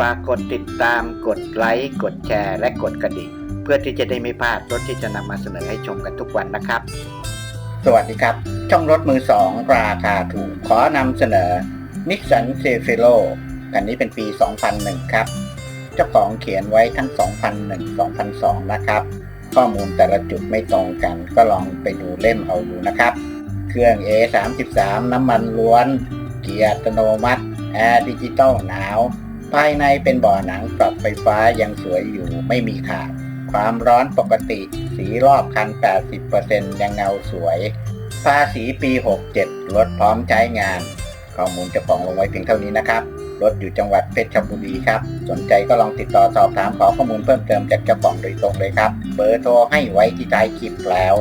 ฝากกดติดตามกดไลค์กดแชร์ และกดกระดิ่ง เพื่อที่จะได้ไม่พลาดรถที่จะนำมาเสนอให้ชมกันทุกวันนะครับ สวัสดีครับ ช่องรถมือสองราคาถูก ขอนำเสนอนิสสันเซฟิโลคันนี้เป็นปี 2001 ครับ เจ้าของเขียนไว้ทั้ง 2001 2002 นะครับ ข้อมูลแต่ละจุดไม่ตรงกัน ก็ลองไปดูเล่มเอาดูนะครับ เครื่อง A33 น้ำมันล้วน เกียร์อัตโนมัติแอร์ดิจิตอลหนาว ภายในเป็นบ่อหนังปรับไฟฟ้ายังสวยอยู่ไม่มีขาด ความร้อนปกติ สีรอบคัน 80%ยังเงาสวย ภาษีปี 67 รถพร้อมใช้งาน ข้อมูลเจ้าของลงไว้เพียงเท่านี้นะครับ รถอยู่จังหวัดเพชรบุรีครับ สนใจก็ลองติดต่อสอบถามขอข้อมูลเพิ่มเติมจากเจ้าของโดยตรงเลยครับ เบอร์โทรให้ไว้ที่ท้ายคลิปแล้ว